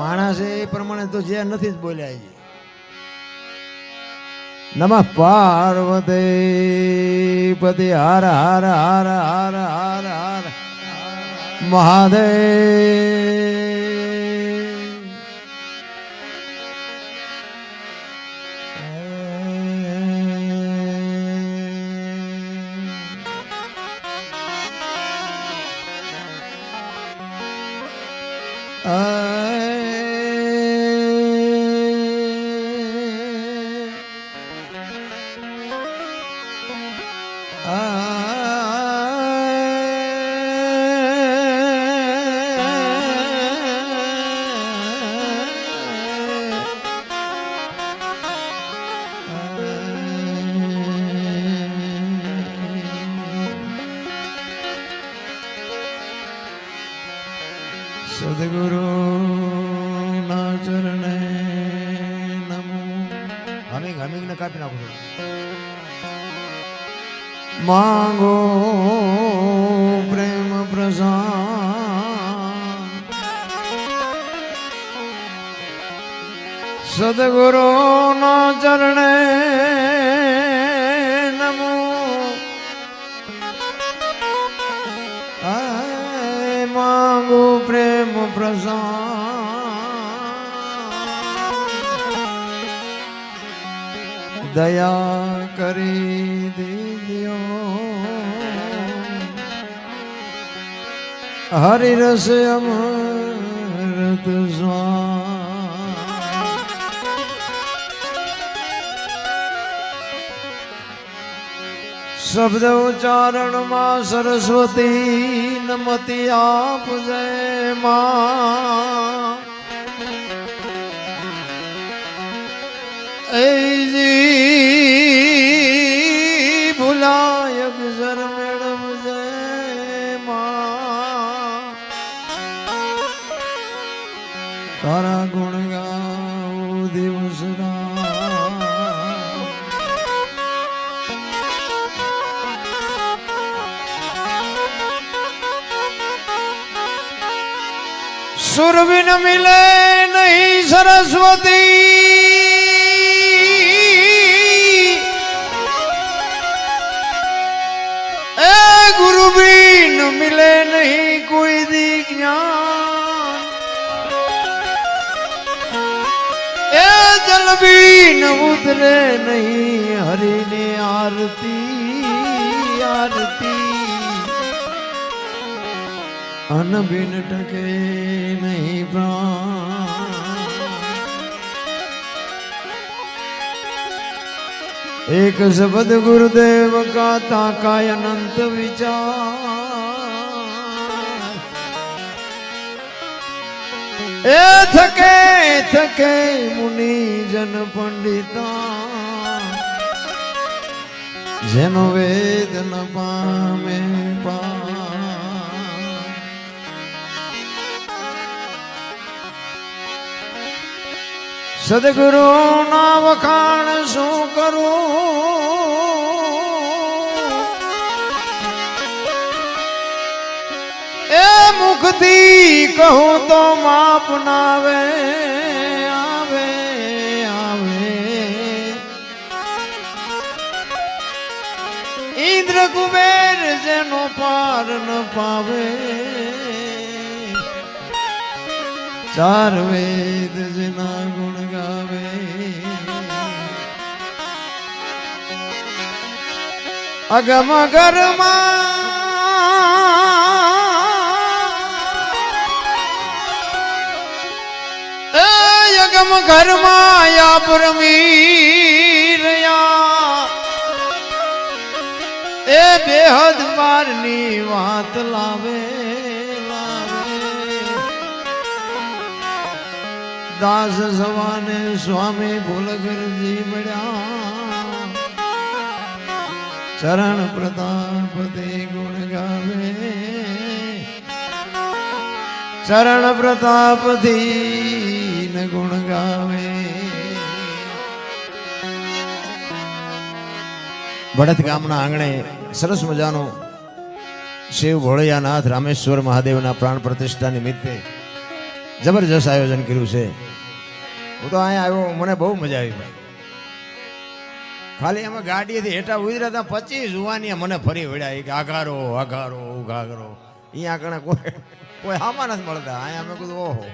માણસ એ પ્રમાણે તો જે નથી જ બોલ્યા છે નમ પાર્વતી પતિ હર હર હર હર હર હર. મહાદેવ. હમિંગ હમિંગ ને કાપી નાખો માંગો પ્રેમ પ્રસાદ સદગુરુ ના ચરણે નમો. માંગુ પ્રેમ પ્રસાદ દયા કરી દીધો હરિ રસ અમૃત શબ્દ ઉચ્ચારણમાં સરસ્વતી નમતી આપ જય માં. એજી બિન ઉતરે નહીં હરિને આરતી આરતી અન બિન ટકે નહીં પ્રાણ એક શબ્દ ગુરુદેવ કા તાકાય અનંત વિચાર એ થકે થકે મુનિ જન પંડિતા. જેનો વેદ ન પામે સદગુરુ ના વખાણ શું કરું? એ મુખથી કહું તો માપ નાવે કુબેર જેનો પાર ન પાવે. ચાર વેદ જેના ગુણ ગાવે. અગમ ઘરમાં. અગમ ઘરમાં યા પરમીરયા એ બેહદ મારની વાત લાવે દાસ સવાને સ્વામી ભૂલગરજી મળ્યા. ચરણ પ્રતાપ તે ગુણ ગાવે. ચરણ પ્રતાપ દીન ગુણ ગાવે. ભડત ગામના આંગણે સરસ મજાનો શિવ ભોળિયાનાથ રામેશ્વર મહાદેવના પ્રાણ પ્રતિષ્ઠા નિમિત્તે જબરજસ્ત આયોજન કર્યું છે. હું તો અહીંયા આવ્યો, મને બહુ મજા આવી ભાઈ. ખાલી અમે ગાડીએથી હેઠા ઉતર્યા હતા, પચીસ જુવાની મને ફરી વળ્યા. કે આઘારો આઘારો, ઉઘાઘરો. અહીંયા આગળ કોઈ કોઈ હામાં નથી મળતા. અહીંયા અમે કીધું, ઓહો.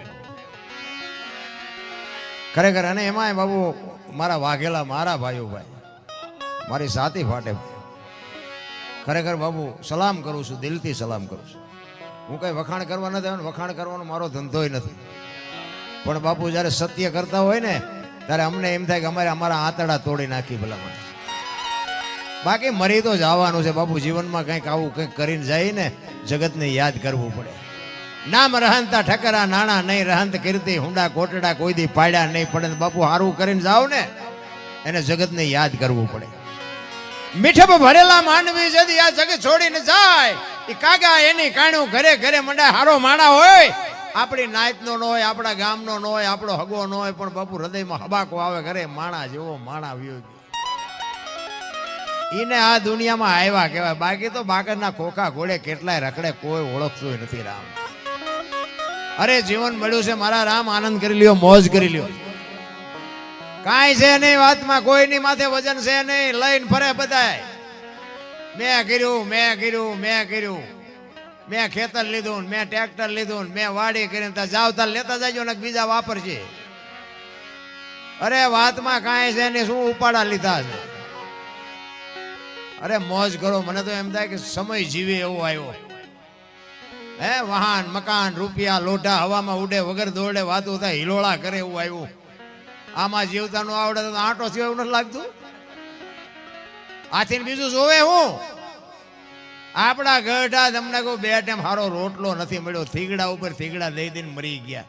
ખરેખર અને એમાંય બાબુ, મારા વાઘેલા, મારા ભાઈઓ ભાઈ, મારી સાથી ફાટે. ખરેખર બાબુ, સલામ કરું છું, દિલથી સલામ કરું છું. હું કઈ વખાણ કરવા નથી આવ્યો વખાણ કરવાનો મારો ધંધોય નથી. પણ બાપુ, જ્યારે સત્ય કરતા હોય ને, ત્યારે અમને એમ થાય કે અમારે અમારા આંતડા તોડી નાખી ભલામણ. બાકી મરી તો જવાનું છે બાપુ, જીવનમાં કંઈક આવું કંઈક કરીને જઈને જગતને યાદ કરવું પડે. નામ રહંતા, ઠકરા, નાણા નહીં રહંત, કીર્તિ, હુંડા, કોટડા કોઈ દી પાડ્યા નહીં પડે બાપુ સારું કરીને જાઓ ને, એને જગતને યાદ કરવું પડે. મીઠપ ભરેલા માનવી જદી આ જગ છોડીને જાય. એ કાગા એની કાણું ઘરે ઘરે મંડા હારો માણા હોય. આપણી નાયતનો ન હોય, આપણા ગામનો ન હોય, આપણો હગો ન હોય, પણ બાપુ હૃદયમાં હબાકો આવે ઘરે માણા જેવો માણા વ્યો એને આ દુનિયામાં આવ્યા કહેવાય. બાકી તો બાકરના ખોખા ઘોડે કેટલાય રખડે કોઈ ઓળખતું નથી રામ. અરે જીવન મળ્યું છે, મારા રામ આનંદ કરી લ્યો, મોજ કરી લ્યો. કાંઈ છે નહીં, વાતમાં કોઈની માથે વજન છે નહીં, લઈને ફરે બધાય. મેં કર્યું મેં કર્યું મેં કર્યું. મેં ખેતર લીધું, મેં ટ્રેક્ટર લીધું ને મેં વાડી કરીને ત્યાં જાવ ત્યાં લેતા જાજો ને બીજા વાપરશે અરે, વાતમાં કાંઈ છે નહીં, શું ઉપાડા લીધા છે? અરે, મોજ કરો, મને તો એમ થાય કે સમય જીવે એવો આવ્યો. હે, વાહન, મકાન, રૂપિયા, લોઢા, હવામાં ઉડે, વગર દોડે, વાતો થાય, હિલોળા કરે એવું આવ્યું. આમાં જીવતા નો આવડે તો આંટો થયો નથી લાગતું. આથી બીજું જોવે હું? આપણા ગઢા તમને કહું, બે ટાઈમ સારો રોટલો નથી મળ્યો. થીગડા ઉપર થીગડા દઈ દઈને મરી ગયા.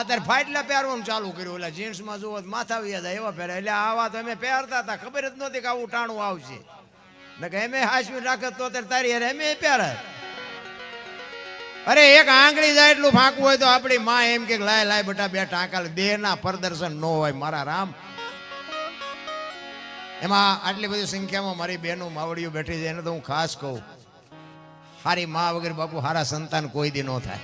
અત્યારે ફાટલા પહેરવાનું ચાલુ કર્યું. એટલે જીન્સમાં જુઓ, માથા વ્યા હતા એવા પહેરે એટલે આવા તો અમે પહેરતા હતા. ખબર જ નહોતી કે આવું ટાણું આવશે. એટલે કે એમે હાસવી રાખત તો અત્યારે તારી એમે પહેરે. અરે, એક આંગળી જાય એટલું ફાંકવું હોય તો આપણી માં એમ કે લાય લાય બેટા, બે ટાંકા દેહ ના પ્રદર્શન ન હોય મારા રામ. એમાં આટલી બધી સંખ્યામાં મારી બહેનું માવડીઓ બેઠી છે, એને તો હું ખાસ કહું. હારી મા વગર બાપુ હારા સંતાન કોઈ દી ન થાય.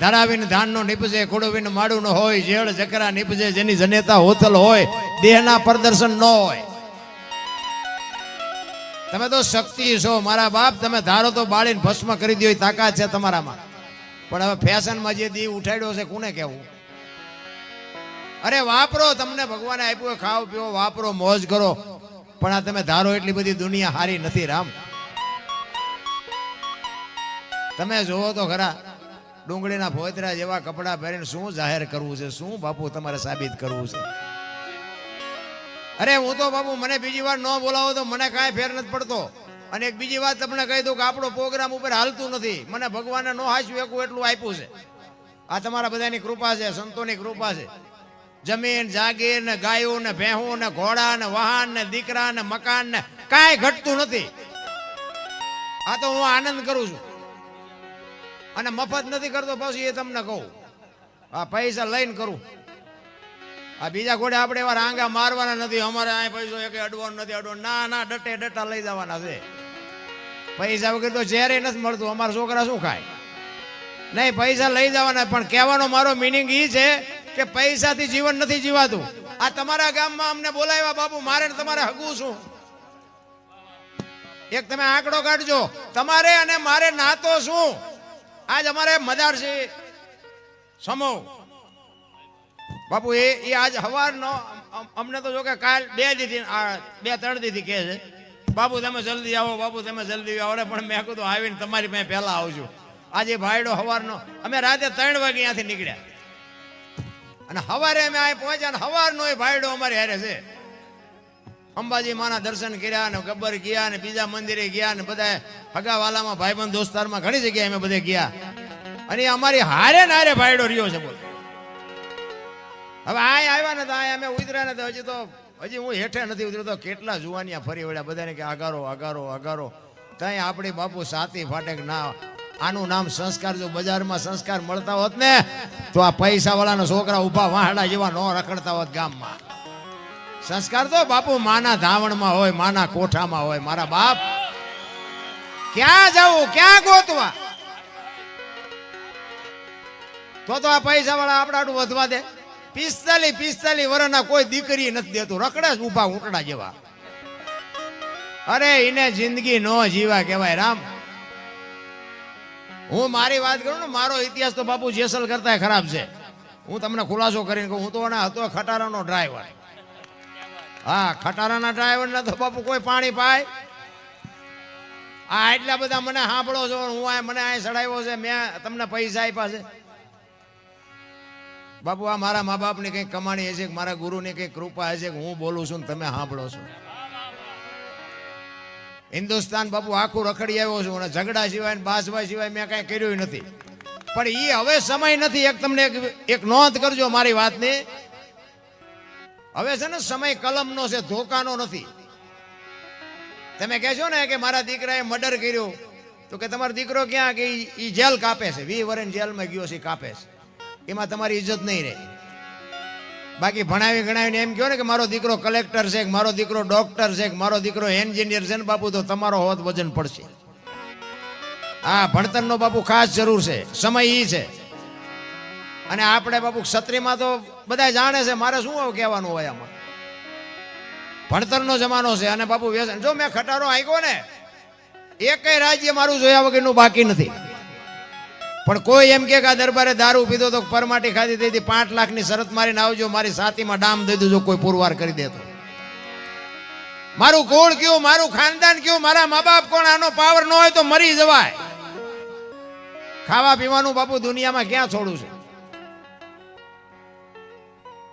ધરાવીને ધાનનો નીપજે, ખોડવીને માડું ન હોય જેડ જકરા નીપજે, જેની જનેતા હોતલ હોય, દેહના પ્રદર્શન ન હોય. તમે તો શક્તિ છો. મારા બાપ તમે ધારો તો બાળીને ભસ્મ કરી દો તાકાત છે તમારામાં. પણ હવે ફેશનમાં જે દી ઉઠાડ્યો છે, કોને કહેવું? અરે વાપરો, તમને ભગવાને આપ્યું હોય, ખાઓ પીવો વાપરો, મોજ કરો. પણ આ તમે ધારો એટલી બધી દુનિયા હારી નથી, રામ. તમે જોવો તો ખરા, ડુંગળીના ફોતરા જેવા કપડાં પહેરીને શું જાહેર કરવું છે? શું બાપુ તમારે સાબિત કરવું છે? અરે હું તો બાપુ, મને બીજી વાર ન બોલાવો તો મને કાંઈ ફેર નથી પડતો. અને એક બીજી વાત તમને કહી દઉં કે આપણો પ્રોગ્રામ ઉપર હાલતું નથી. મને ભગવાને નો હાચવું એકું એટલું આપ્યું છે. આ તમારા બધાની કૃપા છે, સંતોની કૃપા છે. જમીન જાગીર ને ગાયો ને ભેહું ને ઘોડા ને વાહન ને દીકરા ને મકાન ને કાંઈ ઘટતું નથી. આ તો હું આનંદ કરું છું. અને મફત નથી કરતો, પછી એ તમને કહું. આ પૈસા લઈને કરું. આ બીજા ઘોડે આપણે એવા રાંગા મારવાના નથી. અમારે આ પૈસો એક અડવાનો નથી અડવાનું ના ના ડટે ડટા લઈ જવાના છે. પૈસા વગર તો ઝેરે નથી મળતું. અમારા છોકરા શું ખાય? નહીં, પૈસા લઈ જવાના. પણ કહેવાનો મારો મિનિંગ એ છે કે પૈસાથી જીવન નથી જીવાતું. આ તમારા ગામમાં અમને બોલાવ્યા, બાપુ, મારે તમારે હગું શું? એક તમે આંકડો કાઢજો. તમારે અને મારે નાતો શું? આજ અમારે મદાર છે. સમો. બાપુ, એ એ આજ સવારનો અમને તો જો કે કાલ બે દીધી આ, બે, ત્રણ દીધી કહે છે. બાપુ, તમે જલ્દી આવો, બાપુ, તમે જલ્દી આવો. અરે, પણ મેં કીધું આવીને તમારી પાસે પહેલા આવજો. આજે ભાઈડો સવારનો અમે રાતે ત્રણ વાગે અહીંયાથી નીકળ્યા. અને સવારે અમે અહીં પહોંચ્યા અને હવારનો એ ભાઈડો અમારે હારે છે. અંબાજી માના દર્શન કર્યા ને ગબ્બર ગયા ને બીજા મંદિરે ગયા ને બધા હગાવાલામાં ભાઈબંધ દોસ્તારમાં ઘણી જગ્યાએ અમે બધે ગયા. અને અમારી હારે ને હારે ભાઈડો રહ્યો છે બોલ. હવે આ આવ્યા ને તો અમે ઉતર્યા ને તો હજી તો હજી હું હેઠે નથી ઉતર્યો, તો કેટલા જુવાનિયા ફરી વળ્યા? બધાને કે આગારો આગારો આગારો. ત્યાં આપણી બાપુ સાતી ફાટેક ના આનું નામ સંસ્કાર, જો બજારમાં સંસ્કાર મળતા હોત ને, તો આ પૈસા વાળાના છોકરા ઊભા વાહડા જેવા નો રખડતા હોત ગામમાં. સંસ્કાર તો બાપુ માના ધાવણમાં હોય, માના કોઠામાં હોય. મારા બાપ, ક્યાં જવું ક્યાં ગોતવા? તો તો આ પૈસા વાળા આપણા વધવા દે. પિસ્તાલીસ પિસ્તાલીસ વર્ષના કોઈ દીકરી નથી દેતું. રકડા જ ઊભા ઊંટડા જેવા. અરે, એને જિંદગી નો જીવા કહેવાય, રામ. હું મારી વાત કરું ને, મારો ઇતિહાસ તો બાપુ જેસલ કરતા ખરાબ છે. હું તમને ખુલાસો કરીને કહું, હું તો હતો ખટારાનો ડ્રાઈવર હા, ખટારાના ડ્રાઈવર ના તો બાપુ કોઈ પાણી પાય. આ એટલા બધા મને સાંભળો છો, હું મને અહીં ચડાવ્યો છે, મેં તમને પૈસા આપ્યા છે. બાપુ, આ મારા મા બાપની કંઈક કમાણી હશે કે મારા ગુરુની કંઈક કૃપા હશે હું બોલું છું તમે સાંભળો છો? હિન્દુસ્તાન બાપુ, આખું રખડી આવ્યો છું અને ઝઘડા સિવાય બાસવા સિવાય મેં કાંઈ કર્યું નથી. પણ એ હવે સમય નથી. એક તમને એક નોંધ કરજો મારી વાતની. હવે છે ને સમય કલમનો છે, ધોકાનો નથી. તમે કહેશો ને કે મારા દીકરાએ મર્ડર કર્યું. તો કે તમારો દીકરો ક્યાં કે એ જેલ કાપે છે? વી વરેન જેલમાં ગયો છે કાપે છે. એમાં તમારી ઇજ્જત નહીં રહે. બાકી ભણાવી ગણાવીને એમ કહો ને કે મારો દીકરો કલેક્ટર છે મારો દીકરો ડોક્ટર છે મારો દીકરો એન્જિનિયર છે ને બાપુ, તો તમારો હોત વજન પડશે. હા, ભણતરનો બાપુ ખાસ જરૂર છે, સમય ઈ છે. અને આપણે બાપુ ક્ષત્રિયમાં તો બધા જાણે છે, મારે શું કહેવાનું હોય આમાં? ભણતરનો જમાનો છે અને બાપુ વ્યસન. જો મેં ખટારો આંક્યો ને, એકેય રાજ્ય મારું જોયા વગરનું બાકી નથી. પણ કોઈ એમ કે આ દરબારે દારૂ પીધો તો પરમાટી ખાધી તેથી પાંચ લાખની શરત મારીને આવજો, મારી સાતીમાં ડામ દઈ દેજો, કોઈ પુરવાર કરી દેતો. મારું કુળ કયું, મારું ખાનદાન કયું, મારા મા બાપ કોણ, આનો પાવર ન હોય તો મરી જવાય. ખાવા પીવાનું બાપુ દુનિયામાં ક્યાં છોડું છે?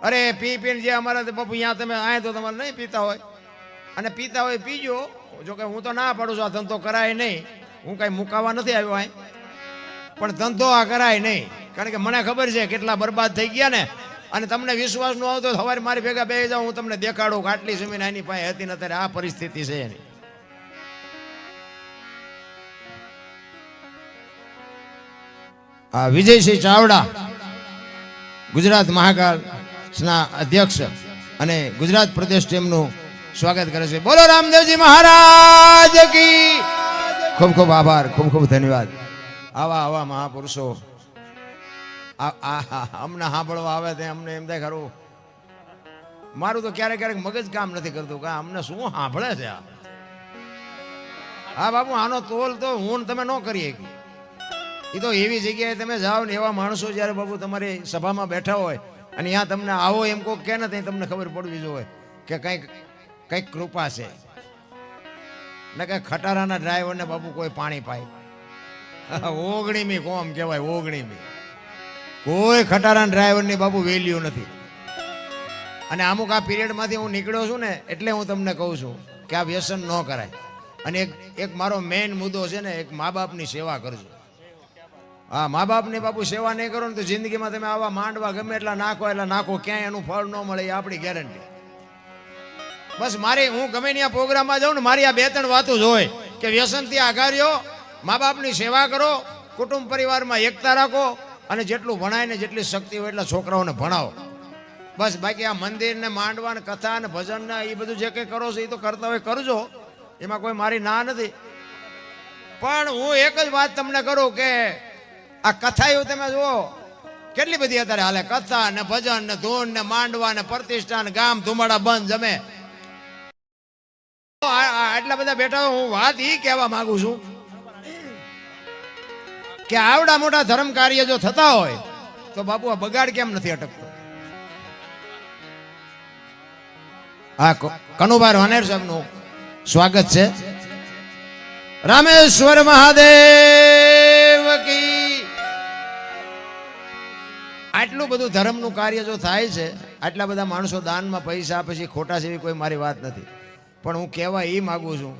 અરે, પી પીને જે અમારા બાપુ અહીંયા તમે આ તો તમારે નહીં પીતા હોય. અને પીતા હોય, પીજો. જોકે હું તો ના પાડું છું, આ ધંધો કરાય નહીં. હું કાંઈ મુકાવા નથી આવ્યો અહીં. પણ ધંધો આ કરાય નહીં. કારણ કે મને ખબર છે કેટલા બરબાદ થઈ ગયા ને, અને તમને વિશ્વાસ ન આવતો સવારે મારી ભેગા બે જાઉં, હું તમને દેખાડું આટલી જમીન એની પાસે હતી ને અત્યારે આ પરિસ્થિતિ છે એની. આ વિજયસિંહ ચાવડા, ગુજરાત મહાકાળના અધ્યક્ષ અને ગુજરાત પ્રદેશ ટીમનું સ્વાગત કરે છે. બોલો રામદેવજી મહારાજ ખૂબ ખૂબ આભાર, ખૂબ ખૂબ ધન્યવાદ. આવા આવા મહાપુરુષો. અમને સાંભળવા આવે તે અમને એમ થાય ખરું. મારું તો ક્યારેક ક્યારેક મગજ કામ નથી કરતું, કે અમને શું સાંભળે છે આ? હા, બાપુ, આનો તોલ તો હું તમે ન કરીએ એ તો એવી જગ્યાએ તમે જાઓ ને એવા માણસો જ્યારે બાપુ તમારી સભામાં બેઠા હોય અને ત્યાં તમને આવો એમ કોક કે ને ત્યાં તમને ખબર પડવી જોઈએ કે કંઈક કંઈક કૃપા છે. ને કંઈક ખટારાના ડ્રાઈવરને બાપુ કોઈ પાણી પાય. ઓગણીમી કોમ કહેવાય, ઓગણીમી. કોઈ ખટારા ડ્રાઈવરની બાપુ વેલ્યુ નથી. અને અમુક આ પિરિયડમાંથી હું નીકળ્યો છું ને, એટલે હું તમને કહું છું કે આ વ્યસન ન કરાય. અને એક એક મારો મેઇન મુદ્દો છે ને, એક મા બાપની સેવા કરજો. હા મા બાપની બાપુ સેવા નહીં કરો ને તો જિંદગીમાં તમે આવા માંડવા ગમે એટલા નાખો એટલા નાખો ક્યાંય એનું ફળ ન મળે, એ આપણી ગેરંટી બસ મારી, હું ગમે ત્યાં પ્રોગ્રામમાં જાઉં ને, મારી આ બે ત્રણ વાતો જ હોય કે વ્યસનથી આઘાર્યો મા બાપની સેવા કરો, કુટુંબ પરિવારમાં એકતા રાખો અને જેટલું ભણાય ને જેટલી શક્તિ હોય એટલા છોકરાઓને ભણાવો. બસ બાકી આ મંદિર ને માંડવા ને કથા ને ભજન ને એ બધું જે કંઈ કરો છો એ તો કરતા હોય કરજો. એમાં કોઈ મારી ના નથી. પણ હું એક જ વાત તમને કરું કે આ કથા એવું તમે જુઓ, કેટલી બધી અત્યારે હાલે. કથા ને ભજન ને ધૂન ને માંડવા ને પ્રતિષ્ઠા ને ગામ ધુમાડા બંધ જમે. આટલા બધા બેઠા હું વાત એ કહેવા માંગુ છું કે આવડા મોટા ધર્મ કાર્ય જો થતા હોય, તો બાપુ આ બગાડ કેમ નથી અટકતો? હા કનુભાઈ વાનેર સાહેબનું સ્વાગત છે. રામેશ્વર મહાદેવ કી. આટલું બધું ધર્મનું કાર્ય જો થાય છે, આટલા બધા માણસો દાનમાં પૈસા આપે છે ખોટા છે કોઈ મારી વાત નથી. પણ હું કહેવા એ માગું છું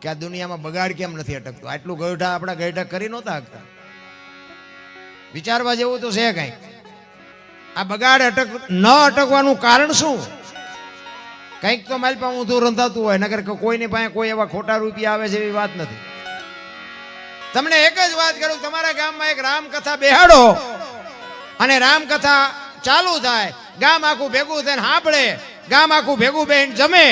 કે આ દુનિયામાં બગાડ કેમ નથી અટકતો? આટલું ગઈઢા આપણા ગઈઢા કરી નહોતા શકતા વિચારવા જેવું તો છે કંઈક આ બગાડ અટક, ન અટકવાનું કારણ શું? કંઈક તો મારી પાસે ઊંધું રંધાતું હોય નગર કોઈની પાસે કોઈ એવા ખોટા રૂપિયા આવે છે એવી વાત નથી. તમને એક જ વાત કરું, તમારા ગામમાં એક રામકથા બેહાડો. અને રામકથા ચાલુ થાય. ગામ આખું ભેગું થઈને સાંભળે ગામ આખું ભેગું બેન જમે.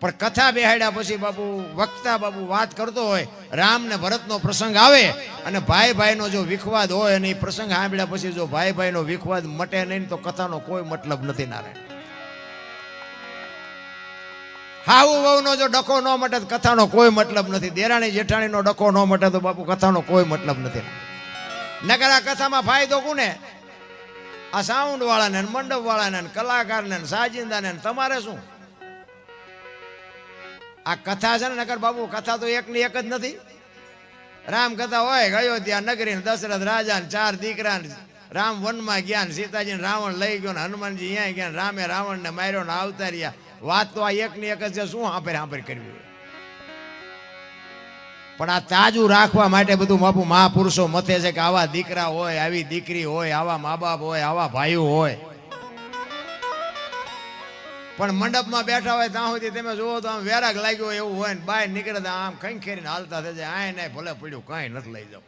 પણ કથા બેહાડ્યા પછી બાપુ વક્તા બાપુ વાત કરતો હોય રામ ને ભરતનો પ્રસંગ આવે અને ભાઈ ભાઈનો જો વિખવાદ હોય અને એ પ્રસંગ સાંભળ્યા પછી જો ભાઈ ભાઈનો વિખવાદ મટે નહીં તો કથાનો કોઈ મતલબ નથી નારાયણ. હાવું વહુનો જો ડખો ન મટે તો કથાનો કોઈ મતલબ નથી. દેરાણી જેઠાણીનો ડખો ન મટે તો બાપુ કથાનો કોઈ મતલબ નથી. નગર આ કથામાં ફાયદો કોને? આ સાઉન્ડ વાળાને મંડપ વાળાને કલાકારને સાજિંદાને તમારે શું? આ કથા છે ને નગર બાપુ કથા તો એકની એક જ નથી. રામ કથા હોય, ગયો ત્યાં નગરી દશરથ રાજા ને ચાર દીકરા રામ વનમાં ગયા ને સીતાજી ને રાવણ લઈ ગયો ને હનુમાનજી અહીંયા ગયા રામે રાવણ ને માર્યો ને આવતા રહ્યા. વાત તો આ એકની એક જ છે, શું હાંપર હાંપર કરવી પણ આ તાજું રાખવા માટે બધું બાપુ મહાપુરુષો મથે છે કે આવા દીકરા હોય, આવી દીકરી હોય, આવા મા બાપ હોય, આવા ભાઈઓ હોય. પણ મંડપમાં બેઠા હોય ત્યાં સુધી તમે જુઓ તો આમ વેરાગ લાગ્યો એવું હોય ને બહાર નીકળે તો આમ ખંખેરીને હાલતા થઈ જાય. આય નહીં ભલે પડ્યું, કાંઈ નથી લઈ જાવ